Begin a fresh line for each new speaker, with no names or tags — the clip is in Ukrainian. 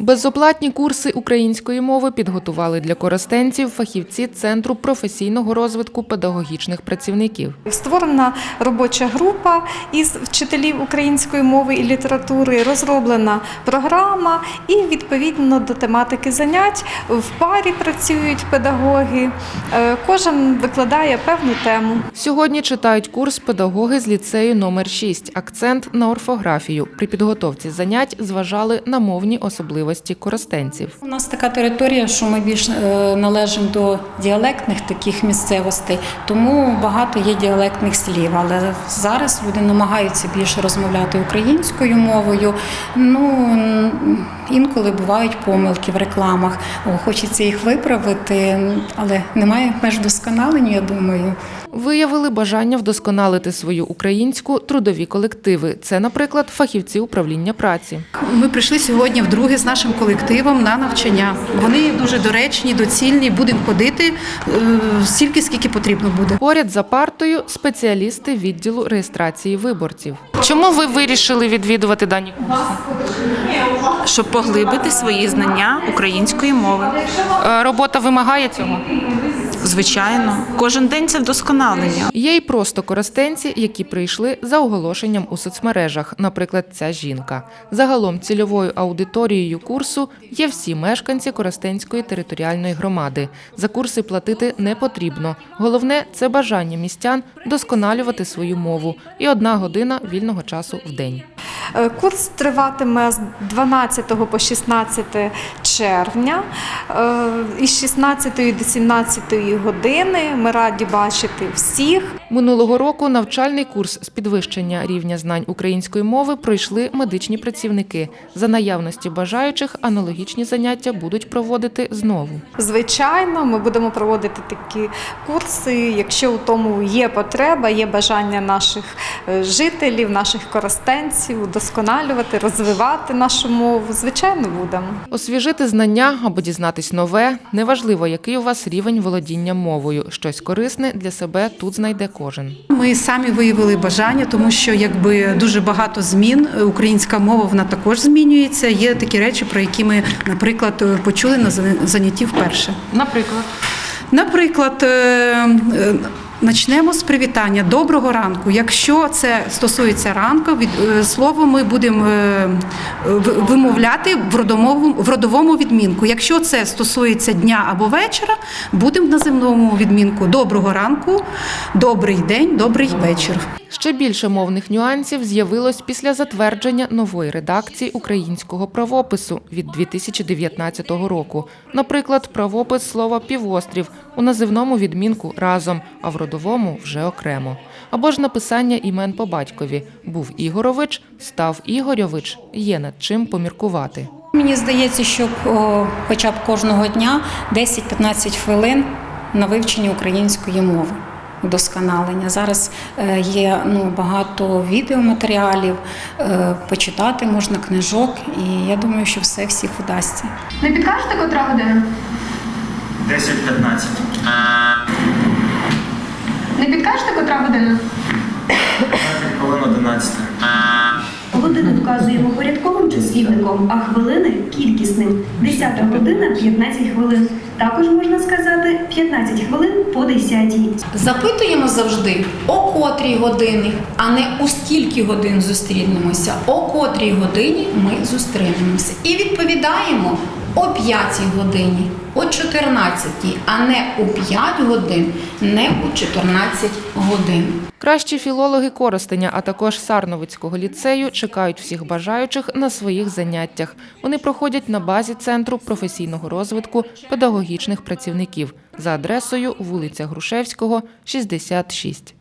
Безоплатні курси української мови підготували для коростенців фахівці Центру професійного розвитку педагогічних працівників.
Створена робоча група із вчителів української мови і літератури, розроблена програма, і відповідно до тематики занять в парі працюють педагоги. Е, Кожен викладає певну тему.
Сьогодні читають курс педагоги з ліцею номер 6 Акцент на орфографію. При підготовці занять зважали на мовні особливості коростенців.
У нас така територія, що ми більш е, належимо до діалектних таких місцевостей, тому багато є діалектних слів. Але зараз люди намагаються більше розмовляти українською мовою. Ну інколи бувають помилки в рекламах. Хочеться їх виправити, але немає меж вдосконаленню, я думаю.
Виявили бажання вдосконалити свою українську трудові колективи. Це, наприклад, фахівці управління праці.
Ми прийшли сьогодні вдруге з нашим колективом на навчання. Вони дуже доречні, доцільні. Будемо ходити е, стільки, скільки потрібно буде.
Поряд за партою спеціалісти відділу реєстрації виборців. Чому ви вирішили відвідувати дані курси?
щоб поглибити свої знання української мови.
Е, Робота вимагає цього.
Звичайно, кожен день це вдосконалення.
Є й просто коростенці, які прийшли за оголошенням у соцмережах, наприклад, ця жінка. Загалом цільовою аудиторією курсу є всі мешканці Коростенської територіальної громади. За курси платити не потрібно. Головне це бажання містян вдосконалювати свою мову і одна година вільного часу в день.
Е, Курс триватиме з 12 по 16 червня. Е, Із 16 до 17 години ми раді бачити всіх.
Минулого року навчальний курс з підвищення рівня знань української мови пройшли медичні працівники. За наявності бажаючих аналогічні заняття будуть проводити знову.
Звичайно, ми будемо проводити такі курси, якщо у тому є потреба, є бажання наших е, жителів, наших коростенців удосконалювати, розвивати нашу мову. Звичайно, будемо.
Освіжити знання або дізнатись нове неважливо, який у вас рівень володіння мовою. Щось корисне для себе тут знайде кожен.
Ми самі виявили бажання, тому що якби дуже багато змін. Е, Українська мова вона також змінюється. Є такі речі, про які ми, наприклад, е, почули на зан- занятті вперше.
Наприклад,
Наприклад, е, з привітання. Доброго ранку. Якщо це стосується ранку, від е, слово ми будемо е, вимовляти в родовому, в родовому відмінку. Якщо це стосується дня або вечора, будемо на земному відмінку. Доброго ранку, добрий день, добрий вечір.
ще більше мовних нюансів з'явилось після затвердження нової редакції українського правопису від 2019 року. Наприклад, правопис слова півострів у називному відмінку разом, а в родовому вже окремо. Або ж написання імен по батькові був Ігорович, став Ігорьович. Є над чим поміркувати.
Мені здається, що хоча б кожного дня 10-15 хвилин на вивчення української мови. Вдосконалення. Зараз е, є ну, багато відеоматеріалів, е, почитати можна книжок, і я думаю, що все всіх вдасться.
Не підкажете, котра година?
10-15.
Не підкажете, котра година?
хвилин 11.
Години вказуємо порядковим числівником, а хвилини кількісним. 10 година 15 хвилин. Також можна сказати 15 хвилин по 10.
Запитуємо завжди, о котрій годині, а не у скільки годин зустрінемося, о котрій годині ми зустрінемося. І відповідаємо о 5 годині, о 14, а не у 5 годин, не у 14 годин.
Кращі філологи Коростеня, а також Сарновицького ліцею чекають всіх бажаючих на своїх заняттях. Вони проходять на базі Центру професійного розвитку педагогічних працівників за адресою вулиця Грушевського, 66.